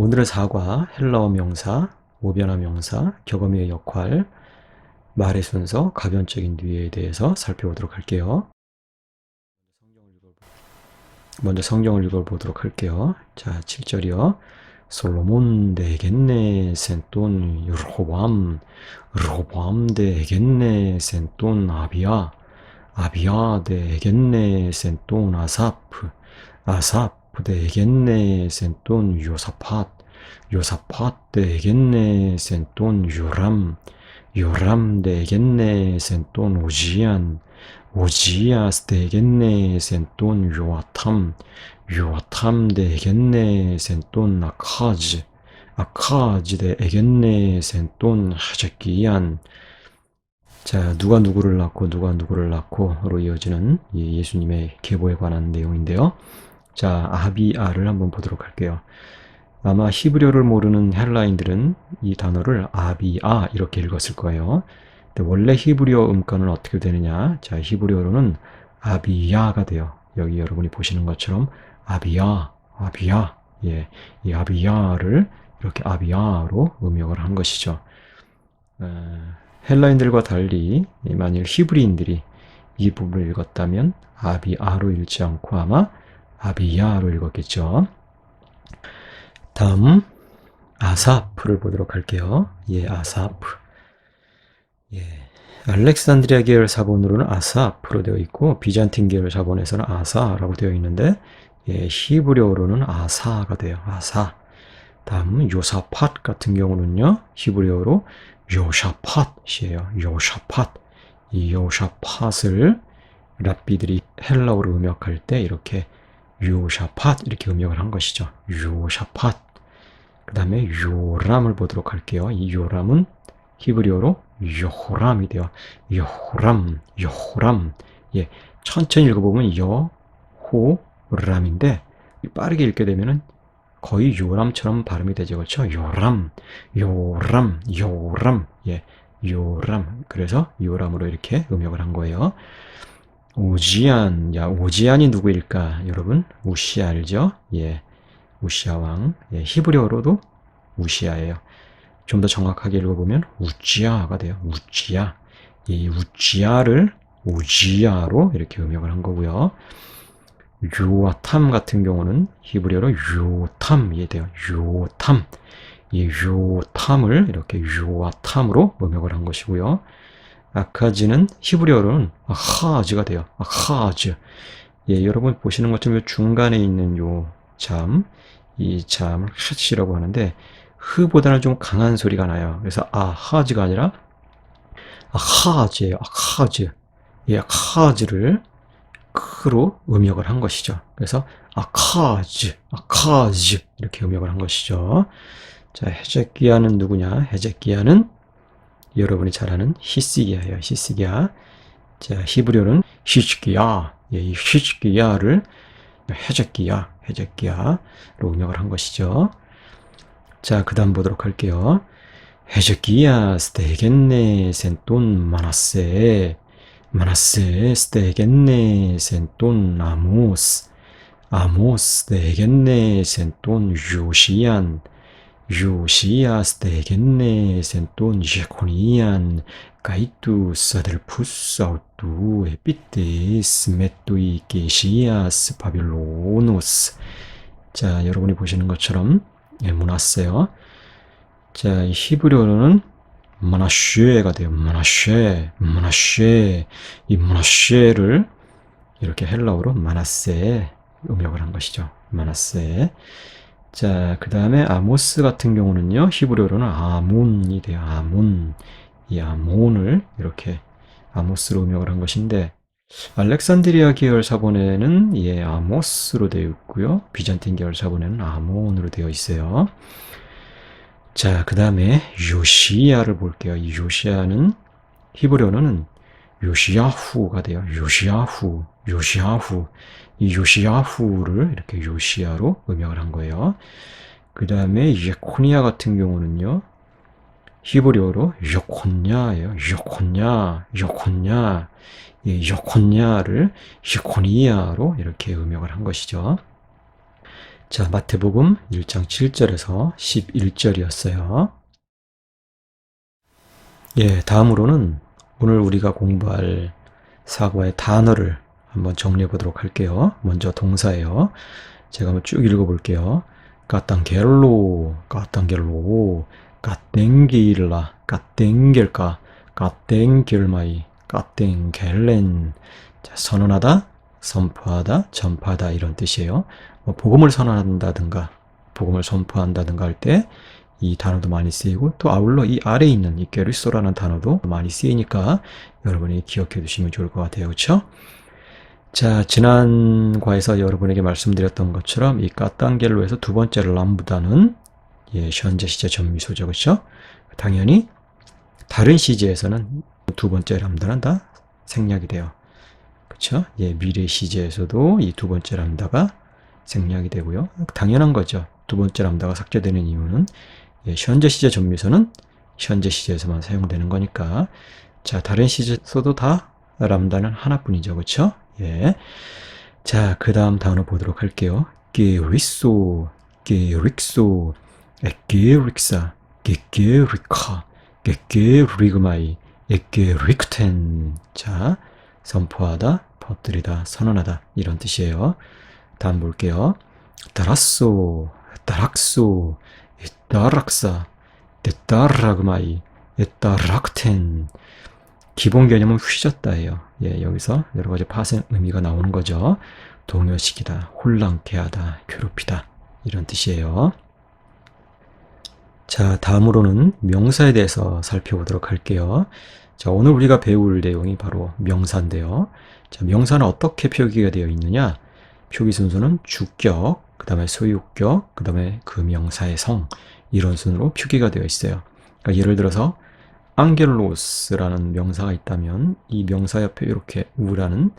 오늘의 사과, 헬라어 명사, 모변화 명사, 격언의 역할, 말의 순서, 가변적인 뉘에 대해서 살펴보도록 할게요. 먼저 성경을 읽어보도록 할게요. 자, 7절이요. 솔로몬 데겠네 센돈 르호밤 르호밤 데겠네 센돈 아비야 아비야 데겠네 센돈 아사프 아사 프 데겠네 센돈 요사팟 요사팟 데겠네 센돈 요람 요람 데겠네 센돈 오지안 오지아스 데겠네 센돈 요아탐 요탐 데겠네 센돈 아카즈 아카즈 데겠네 센돈 하제기안 자 누가 누구를 낳고 누가 누구를 낳고로 이어지는 예수님의 계보에 관한 내용인데요. 자 아비아를 한번 보도록 할게요. 아마 히브리어를 모르는 헬라인들은 이 단어를 아비아 이렇게 읽었을 거예요. 근데 원래 히브리어 음가는 어떻게 되느냐? 자, 히브리어로는 아비야가 돼요. 여기 여러분이 보시는 것처럼 아비야, 아비야, 예, 이 아비야를 이렇게 아비야로 음역을 한 것이죠. 어, 헬라인들과 달리 만일 히브리인들이 이 부분을 읽었다면 아비아로 읽지 않고 아마 아비야로 읽었겠죠. 다음 아사프를 보도록 할게요. 예, 아사프. 예. 알렉산드리아 계열 사본으로는 아사프로 되어 있고 비잔틴 계열 사본에서는 아사라고 되어 있는데 예, 히브리어로는 아사가 돼요. 아사. 다음 요사팟 같은 경우는요. 히브리어로 요샤팟이에요. 요샤팟. 이 요샤팟을 랍비들이 헬라어로 음역할 때 이렇게 요샤팟 이렇게 음역을 한 것이죠. 요샤팟. 그 다음에 요람을 보도록 할게요. 이 요람은 히브리어로 요호람이 돼요. 요호람, 요호람. 예, 천천히 읽어보면 여호람인데 빠르게 읽게 되면은 거의 요람처럼 발음이 되죠. 그렇죠? 요람, 요람, 요람. 예, 요람. 그래서 요람으로 이렇게 음역을 한 거예요. 오지안, 야, 오지안이 누구일까? 여러분, 우시아 알죠? 예, 우시아 왕. 예, 히브리어로도 우시아예요. 좀 더 정확하게 읽어보면 우지아가 돼요. 우지아. 이 우지아를 우지아로 이렇게 음역을 한 거고요. 요탐 같은 경우는 히브리어로 요탐이 돼요. 요탐. 이 요탐을 이렇게 요아탐으로 음역을 한 것이고요. 아카지는 히브리어로는 아하즈가 돼요. 아하즈. 예, 여러분 보시는 것처럼 중간에 있는 요 잠, 이 잠을 하치라고 하는데 흐보다는 좀 강한 소리가 나요. 그래서 아하즈가 아니라 아하즈예요. 아하즈. 예, 아하즈를 크로 음역을 한 것이죠. 그래서 아카즈, 아카즈 이렇게 음역을 한 것이죠. 자, 헤제키야는 누구냐? 헤제키야는 여러분이 잘 아는 히스기야예요. 히스기야. 자, 히브리어는 히즈기야. 예, 이 히즈기야를 헤제키야, 헤제키야로 음역을 한 것이죠. 자, 그 다음 보도록 할게요. 헤제키야 스테겐네 센돈 마나세 마나세 스테겐네 센돈 아모스 아모스 스테겐네 센돈 요시안 요시야 스테겐네 센돈 예코니안 가이투 사델푸스 아우투 에피테스 메토이 게시아스 바빌로노스 자 여러분이 보시는 것처럼 예, 문하세요. 자, 히브리어로는 마나쉐가 돼요. 마나쉐, 마나쉐. 이 마나쉐를 이렇게 헬라어로 마나세 음역을 한 것이죠. 마나세. 자, 그 다음에 아모스 같은 경우는요, 히브리어로는 아몬이 돼요. 아몬. 이 아몬을 이렇게 아모스로 음역을 한 것인데, 알렉산드리아 계열 사본에는 예, 아모스로 되어 있고요. 비잔틴 계열 사본에는 아몬으로 되어 있어요. 자, 그 다음에 요시야를 볼게요. 이 요시야는 히브리어는 요시야후가 돼요. 요시야후, 요시야후. 이 요시야후를 이렇게 요시야로 음역을 한 거예요. 그 다음에 예코니아 같은 경우는요. 히브리어로 요콘냐예요. 요콘냐, 요콘냐. 이요콘냐를 히코니아로 이렇게 음역을 한 것이죠. 자, 마태복음 1장 7절에서 11절이었어요. 예, 다음으로는 오늘 우리가 공부할 사과의 단어를 한번 정리해 보도록 할게요. 먼저 동사예요. 제가 한번 쭉 읽어 볼게요. 까땅겔로, 까땅겔로, 까땡길라, 까땡겔까, 까땡겔마이, 까땡겔렌. 자, 선언하다, 선포하다, 전파하다 이런 뜻이에요. 뭐 복음을 선언한다든가, 복음을 선포한다든가 할 때 이 단어도 많이 쓰이고 또 아울러 이 아래에 있는 이 게리소라는 단어도 많이 쓰이니까 여러분이 기억해 두시면 좋을 것 같아요. 그렇죠? 자, 지난 과에서 여러분에게 말씀드렸던 것처럼 이 까땅겔로에서 두 번째 람부다는 예, 현재 시제 전미소죠. 그렇죠? 당연히 다른 시제에서는 두 번째 람다는 다 생략이 돼요. 그렇죠? 예, 미래 시제에서도 이 두 번째 람다가 생략이 되고요. 당연한 거죠. 두 번째 람다가 삭제되는 이유는 예, 현재 시제 전미소는 현재 시제에서만 사용되는 거니까 자 다른 시제에서도 다 람다는 하나뿐이죠. 그렇죠? 예. 자, 그 다음 단어 보도록 할게요. 게리소, 게릭소, 에게릭사, 게게리카, 게게리그마이, 에게릭텐. 자, 선포하다, 퍼뜨리다, 선언하다 이런 뜻이에요. 다음 볼게요. 따라소, 따락소, 에따락사, 데따라그마이, 에따락텐. 기본 개념은 휘졌다예요. 예, 여기서 여러 가지 파생 의미가 나오는 거죠. 동요시키다, 혼란케 하다, 괴롭히다 이런 뜻이에요. 자, 다음으로는 명사에 대해서 살펴보도록 할게요. 자, 오늘 우리가 배울 내용이 바로 명사인데요. 자, 명사는 어떻게 표기가 되어 있느냐? 표기 순서는 주격, 그 다음에 소유격, 그 다음에 그 명사의 성 이런 순으로 표기가 되어 있어요. 그러니까 예를 들어서 앙겔로스라는 명사가 있다면 이 명사 옆에 이렇게 우라는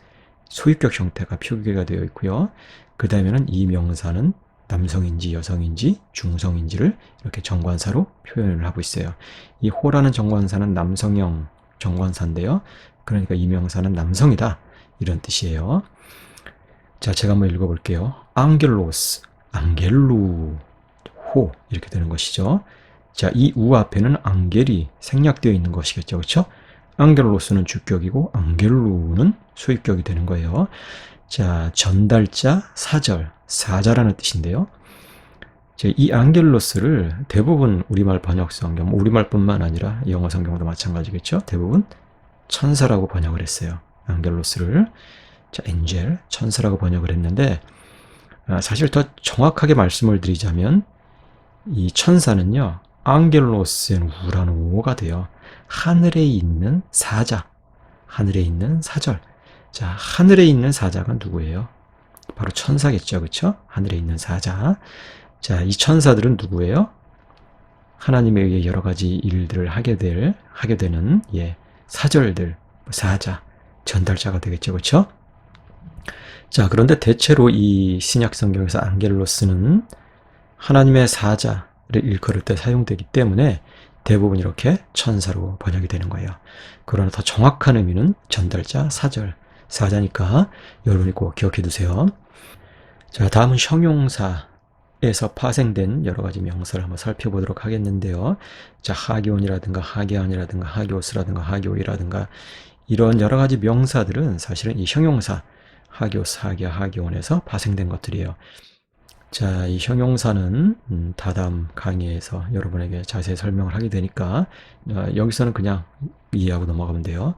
소유격 형태가 표기가 되어 있고요. 그 다음에는 이 명사는 남성인지 여성인지 중성인지를 이렇게 정관사로 표현을 하고 있어요. 이 호라는 정관사는 남성형 정관사인데요. 그러니까 이 명사는 남성이다. 이런 뜻이에요. 자, 제가 한번 읽어볼게요. 앙겔로스, 앙겔루, 호 이렇게 되는 것이죠. 자, 이 우 앞에는 앙겔이 생략되어 있는 것이겠죠. 그렇죠? 앙겔로스는 주격이고 앙겔루는 수입격이 되는 거예요. 자, 전달자, 사절, 사자라는 뜻인데요. 이 앙겔로스를 대부분 우리말 번역 성경, 우리말뿐만 아니라 영어 성경도 마찬가지겠죠. 대부분 천사라고 번역을 했어요. 앙겔로스를. 자, 엔젤, 천사라고 번역을 했는데, 아, 사실 더 정확하게 말씀을 드리자면, 이 천사는요, 앙겔로스엔 우라는 오가 돼요. 하늘에 있는 사자, 하늘에 있는 사절. 자, 하늘에 있는 사자가 누구예요? 바로 천사겠죠, 그렇죠? 하늘에 있는 사자. 자, 이 천사들은 누구예요? 하나님에 의해 여러 가지 일들을 하게 될 하게 되는 예 사절들, 사자, 전달자가 되겠죠, 그렇죠? 자, 그런데 대체로 이 신약 성경에서 앙겔로스는 하나님의 사자, 일컬을 때 사용되기 때문에 대부분 이렇게 천사로 번역이 되는 거예요. 그러나 더 정확한 의미는 전달자, 사절, 사자니까 여러분이 꼭 기억해 두세요. 자, 다음은 형용사에서 파생된 여러 가지 명사를 한번 살펴보도록 하겠는데요. 자, 하기온이라든가 하기안이라든가 하기오스라든가 하기오이라든가 이런 여러 가지 명사들은 사실은 이 형용사 하기오스, 하기야, 하기온에서 파생된 것들이에요. 자, 이 형용사는 음, 다담 강의에서 여러분에게 자세히 설명을 하게 되니까 어, 여기서는 그냥 이해하고 넘어가면 돼요.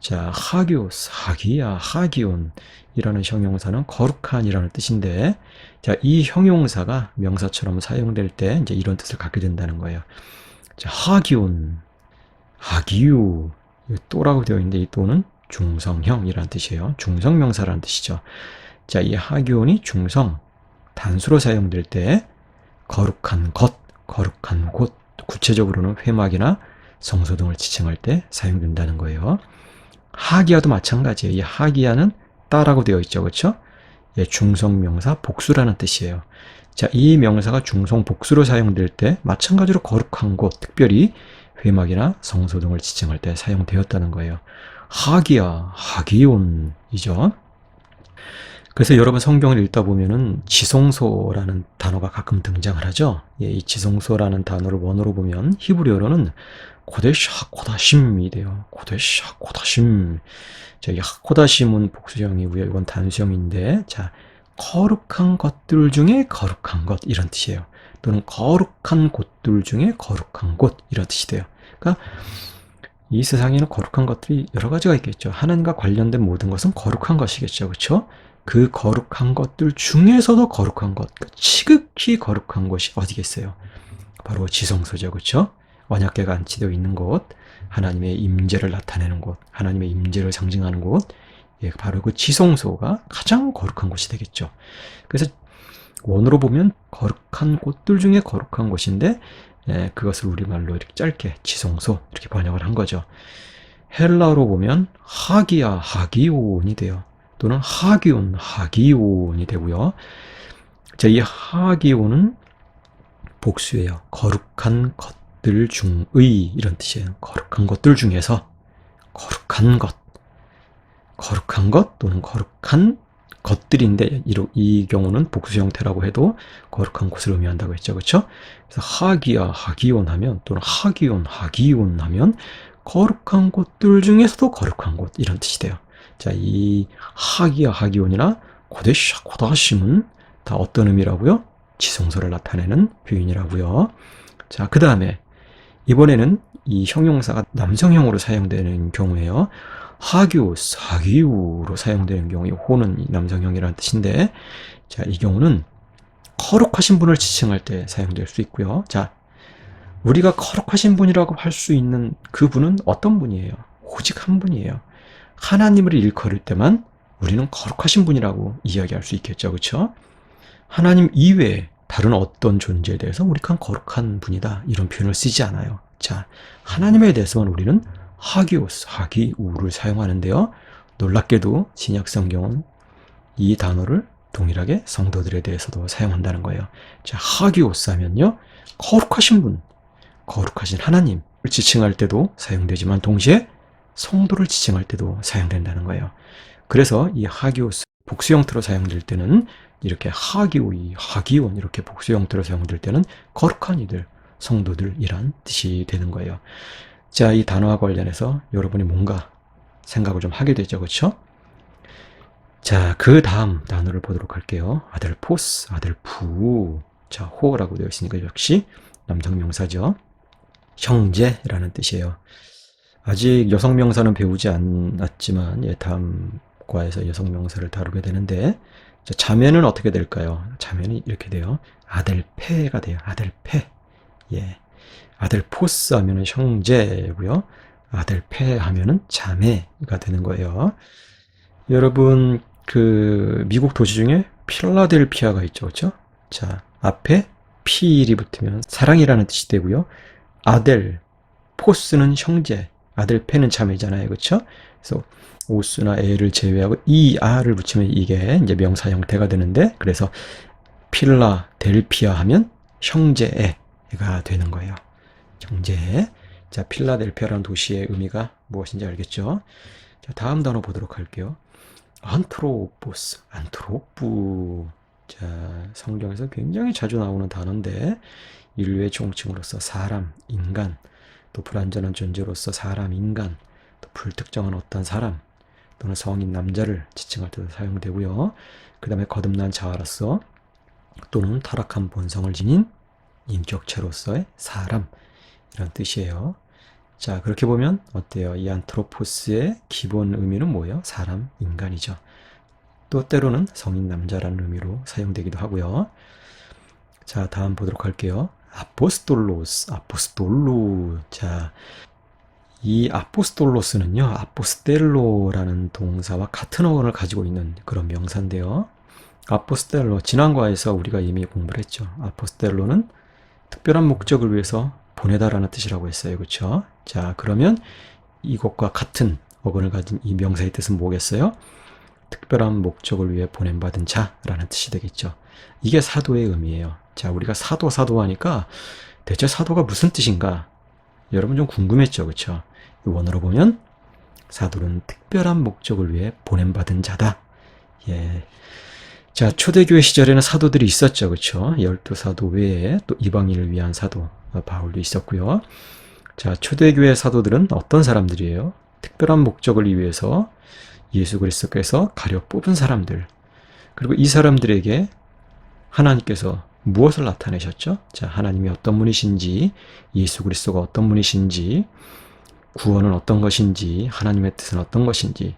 자, 하기오스, 하기야, 하기온 이라는 형용사는 거룩한이라는 뜻인데, 자, 이 형용사가 명사처럼 사용될 때 이제 이런 뜻을 갖게 된다는 거예요. 자, 하기온, 하기유, 또라고 되어 있는데 이 또는 중성형이라는 뜻이에요. 중성명사라는 뜻이죠. 자, 이 하기온이 중성, 단수로 사용될 때 거룩한 것, 거룩한 곳, 구체적으로는 회막이나 성소 등을 지칭할 때 사용된다는 거예요. 하기야도 마찬가지예요. 이 하기야는 따라고 되어 있죠. 그렇죠? 예, 중성명사 복수라는 뜻이에요. 자, 이 명사가 중성 복수로 사용될 때 마찬가지로 거룩한 곳, 특별히 회막이나 성소 등을 지칭할 때 사용되었다는 거예요. 하기야, 하기온이죠. 그래서 여러분 성경을 읽다 보면은 지성소라는 단어가 가끔 등장을 하죠. 예, 이 지성소라는 단어를 원어로 보면 히브리어로는 고데샤 코다심이 돼요. 고데샤 코다심. 자, 이 하코다심은 복수형이고요. 이건 단수형인데, 자, 거룩한 것들 중에 거룩한 것 이런 뜻이에요. 또는 거룩한 곳들 중에 거룩한 곳 이런 뜻이 돼요. 그러니까 이 세상에는 거룩한 것들이 여러 가지가 있겠죠. 하나님과 관련된 모든 것은 거룩한 것이겠죠. 그렇죠? 그 거룩한 것들 중에서도 거룩한 것, 그 지극히 거룩한 곳이 어디겠어요? 바로 지성소죠. 그렇죠? 언약궤가 안치되어 있는 곳, 하나님의 임재를 나타내는 곳, 하나님의 임재를 상징하는 곳, 예, 바로 그 지성소가 가장 거룩한 곳이 되겠죠. 그래서 원으로 보면 거룩한 곳들 중에 거룩한 곳인데 예, 그것을 우리말로 이렇게 짧게 지성소 이렇게 번역을 한 거죠. 헬라어로 보면 하기야 하기온이 돼요. 또는 하기온 하기온이 되고요. 자, 이 하기온은 복수예요. 거룩한 것들 중의 이런 뜻이에요. 거룩한 것들 중에서 거룩한 것 거룩한 것 또는 거룩한 것들인데 이, 이 경우는 복수 형태라고 해도 거룩한 곳을 의미한다고 했죠. 그렇죠? 그래서 하기야 하기온 하면 또는 하기온 하기온 하면 거룩한 곳들 중에서도 거룩한 곳 이런 뜻이 돼요. 자, 이 하기야 하기온이나 고데샤 고다심은 다 어떤 의미라고요? 지성소를 나타내는 표현이라고요. 자, 그 다음에 이번에는 이 형용사가 남성형으로 사용되는 경우에요. 하규, 사규로 사용되는 경우에 호는 남성형이라는 뜻인데 자, 이 경우는 거룩하신 분을 지칭할 때 사용될 수 있고요. 자, 우리가 거룩하신 분이라고 할 수 있는 그 분은 어떤 분이에요? 오직 한 분이에요. 하나님을 일컬을 때만 우리는 거룩하신 분이라고 이야기할 수 있겠죠. 그렇죠? 하나님 이외에 다른 어떤 존재에 대해서 우리가 거룩한 분이다. 이런 표현을 쓰지 않아요. 자, 하나님에 대해서만 우리는 하기오스, 하기우를 사용하는데요. 놀랍게도 신약 성경은 이 단어를 동일하게 성도들에 대해서도 사용한다는 거예요. 자, 하기오스 하면요. 거룩하신 분, 거룩하신 하나님을 지칭할 때도 사용되지만 동시에 성도를 지칭할 때도 사용된다는 거예요. 그래서 이 하기오스 복수 형태로 사용될 때는 이렇게 하기오이, 하기온 이렇게 복수 형태로 사용될 때는 거룩한 이들, 성도들이란 뜻이 되는 거예요. 자, 이 단어와 관련해서 여러분이 뭔가 생각을 좀 하게 되죠. 그렇죠? 자, 그 다음 단어를 보도록 할게요. 아델포스, 아델푸. 자, 호라고 되어 있으니까 역시 남성 명사죠. 형제라는 뜻이에요. 아직 여성 명사는 배우지 않았지만 예, 다음 과에서 여성 명사를 다루게 되는데 자, 자매는 어떻게 될까요? 자매는 이렇게 돼요. 아델페가 돼요. 아델페. 예. 아들 포스 하면은 형제고요. 폐 하면은 자매가 되는 거예요. 여러분 그 미국 도시 중에 필라델피아가 있죠. 그렇죠? 자, 앞에 필이 붙으면 사랑이라는 뜻이 되고요. 아델 포스는 형제, 아들 폐는 자매잖아요. 그렇죠? 그래서 오스나 에를 제외하고 이 아를 붙이면 이게 이제 명사 형태가 되는데 그래서 필라 델피아 하면 형제애가 되는 거예요. 경제. 자, 필라델피아라는 도시의 의미가 무엇인지 알겠죠? 자, 다음 단어 보도록 할게요. 안트로포스, 안트로프. 자, 성경에서 굉장히 자주 나오는 단어인데, 인류의 종칭으로서 사람, 인간, 또 불완전한 존재로서 사람, 인간, 또 불특정한 어떤 사람, 또는 성인 남자를 지칭할 때도 사용되고요. 그 다음에 거듭난 자아로서 또는 타락한 본성을 지닌 인격체로서의 사람, 이런 뜻이에요. 자, 그렇게 보면 어때요? 이 안트로포스의 기본 의미는 뭐예요? 사람, 인간이죠. 또 때로는 성인 남자라는 의미로 사용되기도 하고요. 자, 다음 보도록 할게요. 아포스톨로스, 아포스톨로. 자, 이 아포스톨로스는요, 아포스텔로라는 동사와 같은 어원을 가지고 있는 그런 명사인데요. 아포스텔로, 지난 과에서 우리가 이미 공부를 했죠. 아포스텔로는 특별한 목적을 위해서 보내다라는 뜻이라고 했어요. 그렇죠? 자, 그러면 이것과 같은 어근을 가진 이 명사의 뜻은 뭐겠어요? 특별한 목적을 위해 보냄받은 자라는 뜻이 되겠죠. 이게 사도의 의미예요. 자, 우리가 사도 사도 하니까 대체 사도가 무슨 뜻인가? 여러분 좀 궁금했죠. 그렇죠? 원어로 보면 사도는 특별한 목적을 위해 보냄받은 자다. 예. 자, 초대교회 시절에는 사도들이 있었죠. 그렇죠? 열두 사도 외에 또 이방인을 위한 사도 어, 바울도 있었고요. 자, 초대교회 사도들은 어떤 사람들이에요? 특별한 목적을 위해서 예수 그리스도께서 가려 뽑은 사람들. 그리고 이 사람들에게 하나님께서 무엇을 나타내셨죠? 자, 하나님이 어떤 분이신지, 예수 그리스도가 어떤 분이신지, 구원은 어떤 것인지, 하나님의 뜻은 어떤 것인지,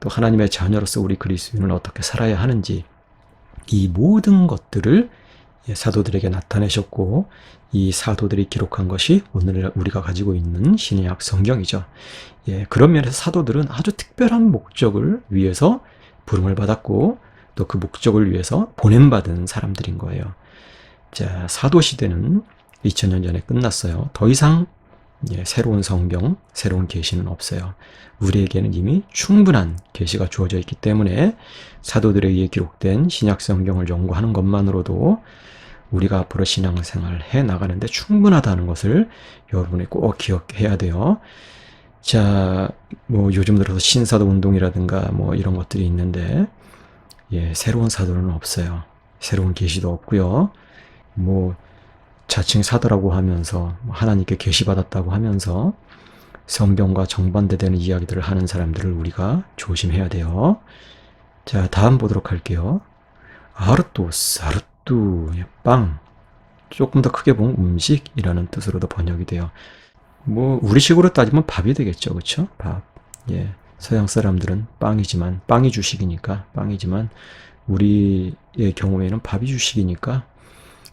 또 하나님의 자녀로서 우리 그리스도인은 어떻게 살아야 하는지, 이 모든 것들을 예, 사도들에게 나타내셨고, 이 사도들이 기록한 것이 오늘 우리가 가지고 있는 신약 성경이죠. 예, 그런 면에서 사도들은 아주 특별한 목적을 위해서 부름을 받았고, 또 그 목적을 위해서 보냄받은 사람들인 거예요. 자, 사도 시대는 2000년 전에 끝났어요. 더 이상 예, 새로운 성경, 새로운 계시는 없어요. 우리에게는 이미 충분한 계시가 주어져 있기 때문에 사도들에 의해 기록된 신약 성경을 연구하는 것만으로도 우리가 앞으로 신앙생활 해 나가는데 충분하다는 것을 여러분이 꼭 기억해야 돼요. 자, 뭐 요즘 들어서 신사도 운동이라든가 뭐 이런 것들이 있는데 예, 새로운 사도는 없어요. 새로운 계시도 없고요. 뭐 자칭 사도라고 하면서 뭐 하나님께 계시받았다고 하면서 성경과 정반대되는 이야기들을 하는 사람들을 우리가 조심해야 돼요. 자, 다음 보도록 할게요. 아르토스, 아르뚜, 빵. 조금 더 크게 보면 음식이라는 뜻으로도 번역이 돼요. 뭐 우리식으로 따지면 밥이 되겠죠, 그렇죠? 밥. 예. 서양 사람들은 빵이지만 빵이 주식이니까 빵이지만 우리의 경우에는 밥이 주식이니까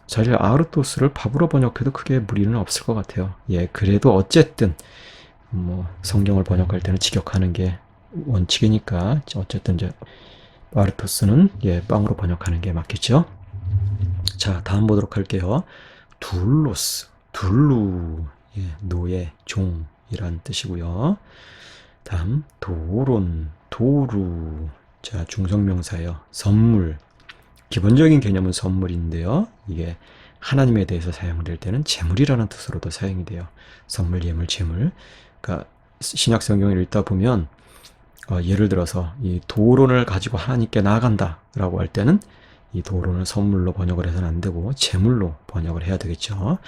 사실 아르토스를 밥으로 번역해도 크게 무리는 없을 것 같아요. 예, 그래도 어쨌든 뭐 성경을 번역할 때는 직역하는 게 원칙이니까 어쨌든 이제 아르토스는 예, 빵으로 번역하는 게 맞겠죠. 자, 다음 보도록 할게요. 둘로스, 둘루, 예, 노예, 종이란 뜻이고요. 다음 도론, 도루, 자 중성명사예요. 선물, 기본적인 개념은 선물인데요. 이게 하나님에 대해서 사용될 때는 재물이라는 뜻으로도 사용이 돼요. 선물, 예물, 재물. 그러니까 신약 성경을 읽다 보면 어, 예를 들어서 이 도론을 가지고 하나님께 나아간다라고 할 때는 이 도론을 선물로 번역을 해서는 안 되고 재물로 번역을 해야 되겠죠.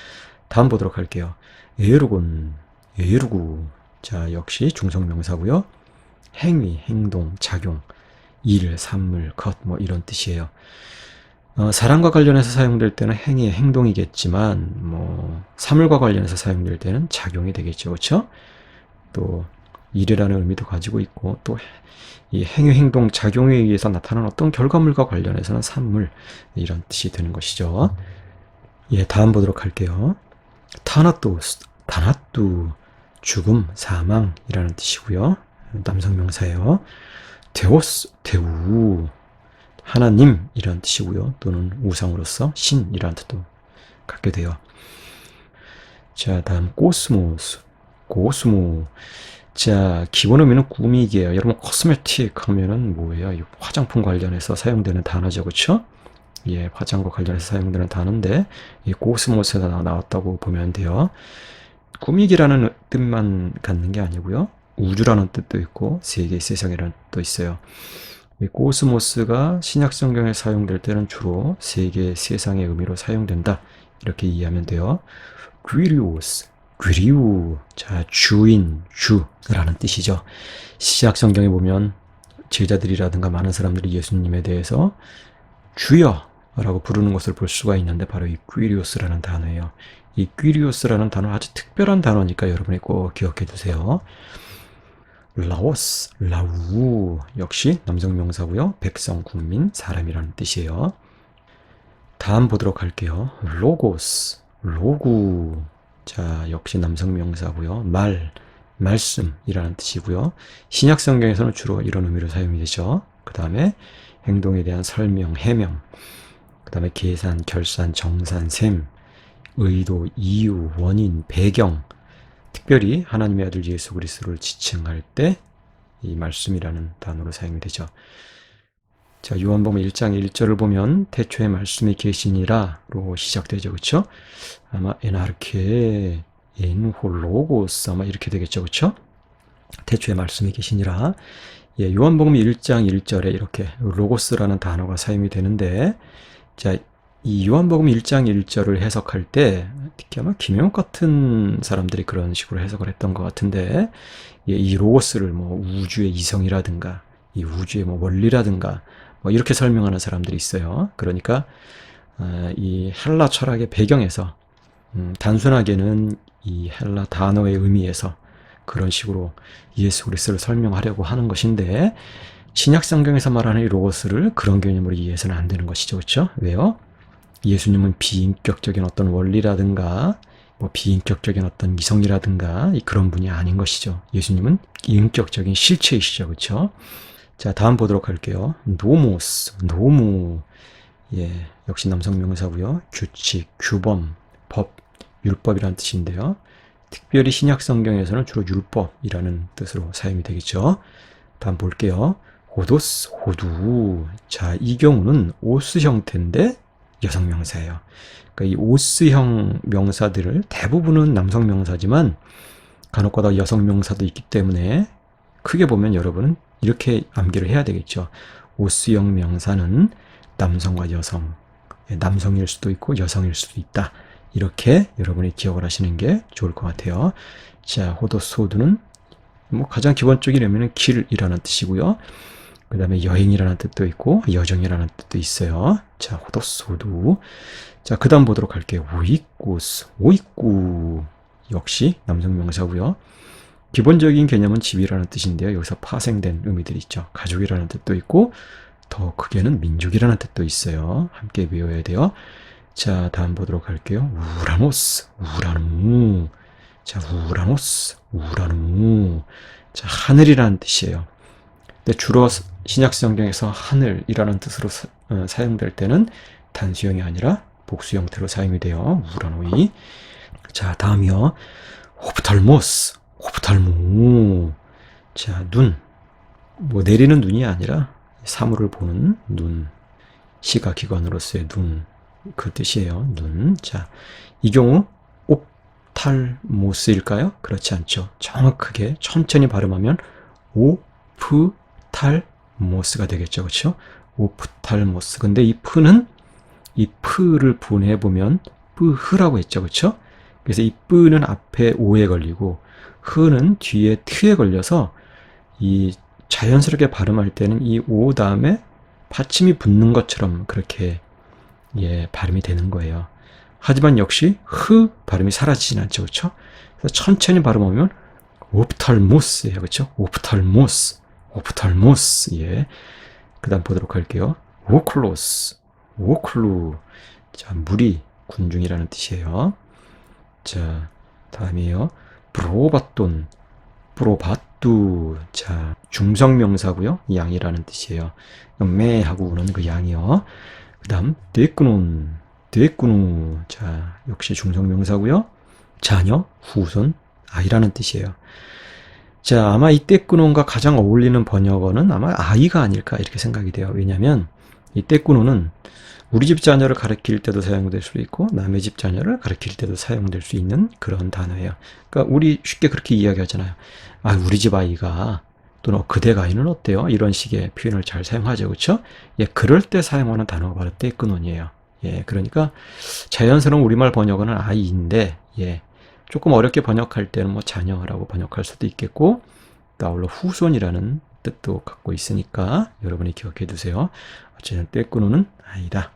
다음 보도록 할게요. 에르곤, 에르구. 자, 역시 중성명사고요. 행위, 행동, 작용, 일, 산물, 것, 뭐 이런 뜻이에요. 어, 사람과 관련해서 사용될 때는 행위, 행동이겠지만, 뭐, 사물과 관련해서 사용될 때는 작용이 되겠죠. 그렇죠? 또, 일이라는 의미도 가지고 있고, 또, 이 행위, 행동, 작용에 의해서 나타나는 어떤 결과물과 관련해서는 산물, 이런 뜻이 되는 것이죠. 예, 다음 보도록 할게요. 타나뚜, 타나뚜, 죽음, 사망이라는 뜻이고요. 남성 명사예요. 데오스, 데우, 하나님 이란 뜻이고요. 또는 우상으로서 신이란 뜻도 갖게 돼요. 자, 다음 코스모스, 코스모. 자, 기본 의미는 꾸미기예요. 여러분 코스메틱 하면은 뭐예요? 화장품 관련해서 사용되는 단어죠, 그렇죠? 예, 화장과 관련해서 사용되는 단어인데 이 코스모스가 나왔다고 보면 돼요. 꾸미기라는 뜻만 갖는 게 아니고요. 우주라는 뜻도 있고 세계, 세상이라는 뜻도 있어요. 코스모스가 신약 성경에 사용될 때는 주로 세계, 세상의 의미로 사용된다. 이렇게 이해하면 돼요. 귀리오스, 귀리우, 자 주인, 주라는 뜻이죠. 신약 성경에 보면 제자들이라든가 많은 사람들이 예수님에 대해서 주여 라고 부르는 것을 볼 수가 있는데 바로 이 귀리오스라는 단어예요. 이 귀리오스라는 단어 아주 특별한 단어니까 여러분이 꼭 기억해 두세요. 라오스, 라우 역시 남성 명사고요. 백성, 국민, 사람이라는 뜻이에요. 다음 보도록 할게요. 로고스, 로구. 자, 역시 남성 명사고요. 말, 말씀이라는 뜻이고요. 신약 성경에서는 주로 이런 의미로 사용이 되죠. 그 다음에 행동에 대한 설명, 해명. 그 다음에 계산, 결산, 정산, 셈, 의도, 이유, 원인, 배경, 특별히 하나님의 아들 예수 그리스도를 지칭할 때 이 말씀이라는 단어로 사용이 되죠. 자, 요한복음 1장 1절을 보면 태초에 말씀이 계시니라로 시작되죠. 그렇죠? 아마 에나르케 엔홀로고스 아마 이렇게 되겠죠. 그렇죠? 태초에 말씀이 계시니라. 예, 요한복음 1장 1절에 이렇게 로고스라는 단어가 사용이 되는데, 자, 이 요한복음 1장 1절을 해석할 때, 특히 아마 김영욱 같은 사람들이 그런 식으로 해석을 했던 것 같은데, 예, 이 로고스를 뭐 우주의 이성이라든가, 이 우주의 뭐 원리라든가, 뭐 이렇게 설명하는 사람들이 있어요. 그러니까, 어, 이 헬라 철학의 배경에서, 음, 단순하게는 이 헬라 단어의 의미에서 그런 식으로 예수 그리스도를 설명하려고 하는 것인데 신약 성경에서 말하는 이 로고스를 그런 개념으로 이해해서는 안 되는 것이죠. 그렇죠? 왜요? 예수님은 비인격적인 어떤 원리라든가 뭐 비인격적인 어떤 이성이라든가 그런 분이 아닌 것이죠. 예수님은 인격적인 실체이시죠. 그렇죠? 자, 다음 보도록 할게요. 노모스, 노무. 예, 역시 남성 명사고요. 규칙, 규범, 법, 율법이라는 뜻인데요. 특별히 신약 성경에서는 주로 율법이라는 뜻으로 사용이 되겠죠. 다음 볼게요. 호도스, 호두. 자, 이 경우는 오스 형태인데 여성 명사예요. 그러니까 이 오스형 명사들을 대부분은 남성 명사지만 간혹가다 여성 명사도 있기 때문에 크게 보면 여러분은 이렇게 암기를 해야 되겠죠. 오스형 명사는 남성과 여성, 남성일 수도 있고 여성일 수도 있다. 이렇게 여러분이 기억을 하시는 게 좋을 것 같아요. 자, 호도소드는 뭐 가장 기본적인 의미는 길이라는 뜻이고요. 그 다음에 여행이라는 뜻도 있고 여정이라는 뜻도 있어요. 자, 호도소두. 자, 그 다음 보도록 할게요. 오이꾸스, 오이꾸. 역시 남성 명사고요. 기본적인 개념은 집이라는 뜻인데요. 여기서 파생된 의미들이 있죠. 가족이라는 뜻도 있고 더 크게는 민족이라는 뜻도 있어요. 함께 외워야 돼요. 자, 다음 보도록 할게요. 우라노스, 우라노. 자, 우라노스, 우라노. 자, 하늘이라는 뜻이에요. 근데 주로 신약 성경에서 하늘이라는 뜻으로 사, 어, 용될 때는 단수형이 아니라 복수 형태로 사용이 돼요. 우라노이. 자, 다음이요. 호프탈모스, 호프탈모. 자, 눈. 뭐 내리는 눈이 아니라 사물을 보는 눈. 시각기관으로서의 눈. 그 뜻이에요. 눈. 자, 이 경우 옵탈모스일까요? 그렇지 않죠. 정확하게 천천히 발음하면 오프탈 모스가 되겠죠. 그렇죠? 오프탈모스. 근데 이 프는 이 프를 분해 보면 뿌흐라고 했죠. 그렇죠? 그래서 이 뿌는 앞에 오에 걸리고 흐는 뒤에 트에 걸려서 이 자연스럽게 발음할 때는 이 오 다음에 받침이 붙는 것처럼 그렇게 예, 발음이 되는 거예요. 하지만 역시 흐 발음이 사라지진 않죠. 그렇죠? 천천히 발음하면 오프탈모스예요. 그렇죠? 오프탈모스. 오프탈모스. 예. 그 다음 보도록 할게요. 오클로스. 오클루. 자, 무리 군중이라는 뜻이에요. 자, 다음이에요. 브로바돈. 브로바뚜. 자, 중성명사고요. 양이라는 뜻이에요. 매 하고 우는 그 양이요. 그 다음 데꾸논 데꾸누 자 역시 중성명사고요 자녀 후손 아이라는 뜻이에요 자 아마 이 데꾸논과 가장 어울리는 번역어는 아마 아이가 아닐까 이렇게 생각이 돼요 왜냐하면 이 데꾸논은 우리 집 자녀를 가르칠 때도 사용될 수 있고 남의 집 자녀를 가르칠 때도 사용될 수 있는 그런 단어예요 그러니까 우리 쉽게 그렇게 이야기하잖아요 아 우리 집 아이가 또는 그대 가이는 어때요? 이런 식의 표현을 잘 사용하죠. 그렇죠? 예, 그럴 때 사용하는 단어가 바로 때끈원이에요. 예, 그러니까 자연스러운 우리말 번역어는 아이인데 예, 조금 어렵게 번역할 때는 뭐 자녀라고 번역할 수도 있겠고 아울러 후손이라는 뜻도 갖고 있으니까 여러분이 기억해 두세요. 어쨌든 때끈원은 아이다.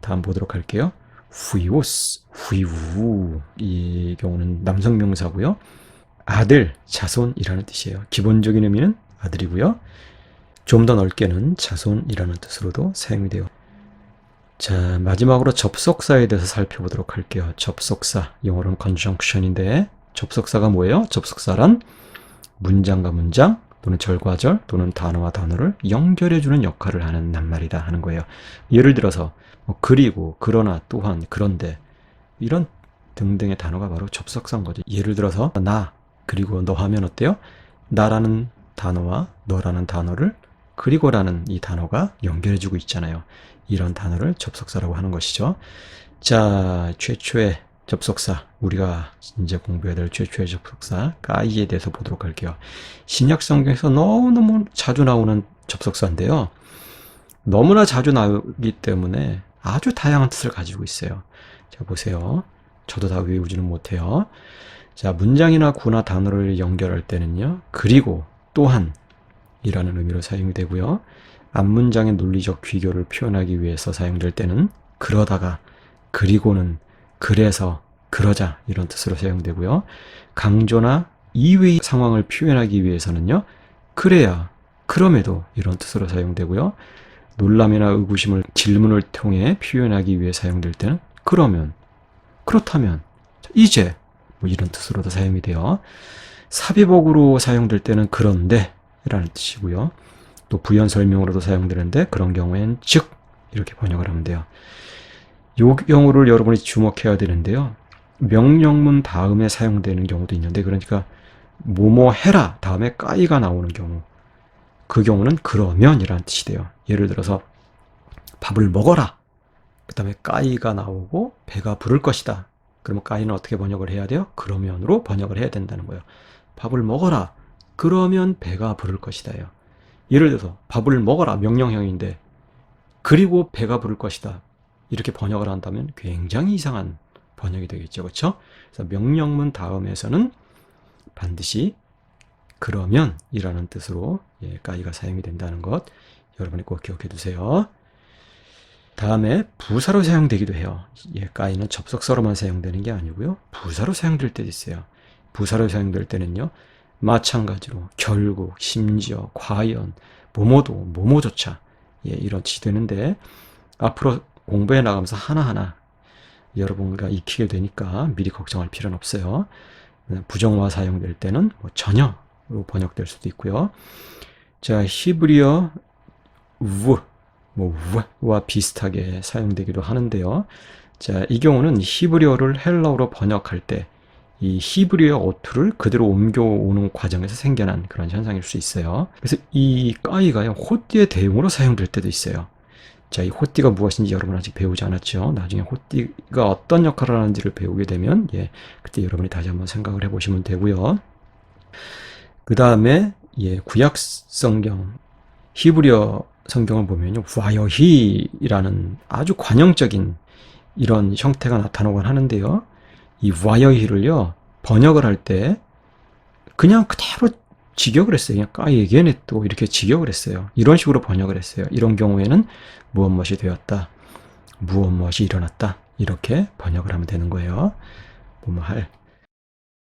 다음 보도록 할게요. 후이오스, 후이우. 이 경우는 남성 명사고요. 아들, 자손이라는 뜻이에요. 기본적인 의미는 아들이고요. 좀 더 넓게는 자손이라는 뜻으로도 사용이 돼요. 자, 마지막으로 접속사에 대해서 살펴보도록 할게요. 접속사, 영어로는 conjunction인데 접속사가 뭐예요? 접속사란 문장과 문장 또는 절과 절 또는 단어와 단어를 연결해주는 역할을 하는 낱말이다 하는 거예요. 예를 들어서 뭐 그리고, 그러나, 또한, 그런데 이런 등등의 단어가 바로 접속사인 거죠. 예를 들어서 나, 그리고 너 하면 어때요? 나라는 단어와 너라는 단어를 그리고라는 이 단어가 연결해주고 있잖아요. 이런 단어를 접속사라고 하는 것이죠. 자, 최초의 접속사, 우리가 이제 공부해야 될 최초의 접속사, 까이에 대해서 보도록 할게요. 신약 성경에서 너무너무 자주 나오는 접속사인데요. 너무나 자주 나오기 때문에 아주 다양한 뜻을 가지고 있어요. 자, 보세요. 저도 다 외우지는 못해요. 자, 문장이나 구나 단어를 연결할 때는요. 그리고 또한 이라는 의미로 사용이 되고요. 앞문장의 논리적 귀결을 표현하기 위해서 사용될 때는 그러다가 그리고는 그래서 그러자 이런 뜻으로 사용되고요. 강조나 이외의 상황을 표현하기 위해서는요. 그래야 그럼에도 이런 뜻으로 사용되고요. 놀람이나 의구심을 질문을 통해 표현하기 위해 사용될 때는 그러면 그렇다면 이제 뭐 이런 뜻으로도 사용이 돼요. 삽입어구로 사용될 때는 그런데 라는 뜻이고요. 또 부연 설명으로도 사용되는데 그런 경우엔 즉 이렇게 번역을 하면 돼요. 요 경우를 여러분이 주목해야 되는데요. 명령문 다음에 사용되는 경우도 있는데 그러니까 뭐뭐 해라 다음에 까이가 나오는 경우 그 경우는 그러면이라는 뜻이 돼요. 예를 들어서 밥을 먹어라. 그 다음에 까이가 나오고 배가 부를 것이다. 그러면 까이는 어떻게 번역을 해야 돼요? 그러면으로 번역을 해야 된다는 거예요. 밥을 먹어라. 그러면 배가 부를 것이다요. 예를 들어서 밥을 먹어라 명령형인데 그리고 배가 부를 것이다. 이렇게 번역을 한다면 굉장히 이상한 번역이 되겠죠. 그렇죠? 그래서 명령문 다음에서는 반드시 그러면 이라는 뜻으로 예, 까이가 사용이 된다는 것 여러분이 꼭 기억해 두세요. 다음에 부사로 사용되기도 해요. 예, 까이는 접속사로만 사용되는 게 아니고요. 부사로 사용될 때도 있어요. 부사로 사용될 때는요. 마찬가지로 결국, 심지어, 과연, 뭐뭐도, 뭐뭐조차 예, 이런 뜻이 되는데 앞으로 공부해 나가면서 하나하나 여러분과 익히게 되니까 미리 걱정할 필요는 없어요. 부정화 사용될 때는 뭐 전혀로 번역될 수도 있고요. 자, 히브리어 우, 뭐 우와 비슷하게 사용되기도 하는데요. 자, 이 경우는 히브리어를 헬라어로 번역할 때 이 히브리어 어투를 그대로 옮겨오는 과정에서 생겨난 그런 현상일 수 있어요. 그래서 이 까이가요, 호띠의 대용으로 사용될 때도 있어요. 자, 이 호띠가 무엇인지 여러분 아직 배우지 않았죠? 나중에 호띠가 어떤 역할을 하는지를 배우게 되면, 예, 그때 여러분이 다시 한번 생각을 해보시면 되고요. 그 다음에, 예, 구약 성경, 히브리어 성경을 보면요, 와여히라는 아주 관용적인 이런 형태가 나타나곤 하는데요. 이 와여히를요, 번역을 할 때 그냥 그대로 직역을 했어요. 그냥 까이에게네 또 이렇게 직역을 했어요. 이런 식으로 번역을 했어요. 이런 경우에는 무엇 무엇이 되었다. 무엇 무엇이 일어났다. 이렇게 번역을 하면 되는 거예요. 뭐뭐 할.